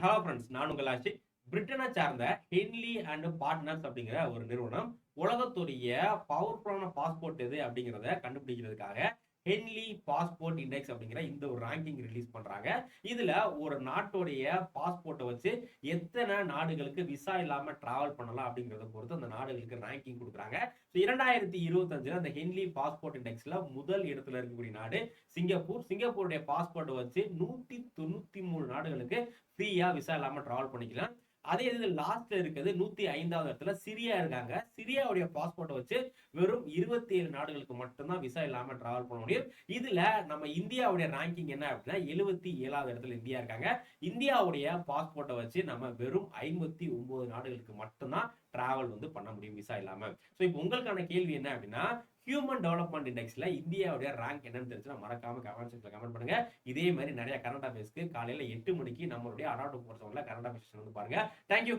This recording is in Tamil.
ஹலோ ஃப்ரெண்ட்ஸ் நான் உங்கள் ஆட்சி பிரிட்டனை சார்ந்த ஹென்லி அண்ட் பார்ட்னர்ஸ் அப்படிங்கிற ஒரு நிறுவனம் உலகத்துடைய பவர்ஃபுல்லான பாஸ்போர்ட் எது அப்படிங்கிறத கண்டுபிடிக்கிறதுக்காக ஹென்லி பாஸ்போர்ட் இண்டெக்ஸ் அப்படிங்கிற இந்த ஒரு ரேங்கிங் ரிலீஸ் பண்றாங்க. இதுல ஒரு நாட்டுடைய பாஸ்போர்ட்டை வச்சு எத்தனை நாடுகளுக்கு விசா இல்லாம டிராவல் பண்ணலாம் அப்படிங்கறத பொறுத்து அந்த நாடுகளுக்கு ரேங்கிங் கொடுக்குறாங்க. ஸோ இரண்டாயிரத்தி இருபத்தஞ்சுல அந்த ஹென்லி பாஸ்போர்ட் இண்டெக்ஸ்ல முதல் இடத்துல இருக்கக்கூடிய நாடு சிங்கப்பூர். சிங்கப்பூருடைய பாஸ்போர்ட்டை வச்சு நூத்தி தொண்ணூத்தி மூணு நாடுகளுக்கு ஃப்ரீயா விசா இல்லாம டிராவல் பண்ணிக்கலாம். அதே இது லாஸ்ட்ல இருக்கிறது நூத்தி ஐந்தாவது இடத்துல சிரியா இருக்காங்க. சிரியாவுடைய பாஸ்போர்ட்டை வச்சு வெறும் இருபத்தி ஏழு நாடுகளுக்கு மட்டும்தான் விசா இல்லாம டிராவல் பண்ண முடியும். இதுல நம்ம இந்தியாவுடைய ரேங்கிங் என்ன அப்படின்னா எழுபத்தி ஏழாவது இடத்துல இந்தியா இருக்காங்க. இந்தியாவுடைய பாஸ்போர்ட்டை வச்சு நம்ம வெறும் ஐம்பத்தி ஒன்பது நாடுகளுக்கு மட்டும்தான் டிராவல் வந்து பண்ண முடியும் விசா இல்லாம. ஸோ இப்போ உங்களுக்கான கேள்வி என்ன அப்படின்னா ஹியூமன் டெவலப்மெண்ட் இண்டெக்ஸில் இந்தியாவுடைய ரேங்க் என்னன்னு தெரிஞ்சுன்னா மறக்காம கமெண்ட் செக்ஷன்ல கமெண்ட் பண்ணுங்க. இதே மாதிரி நிறைய கரண்ட் அஃபேர்ஸ்க்கு காலையில் எட்டு மணிக்கு நம்மளுடைய அடாட் போர்ஸ் கரண்ட் அஃபேர்ஸ் வந்து பாருங்க. தேங்க்யூ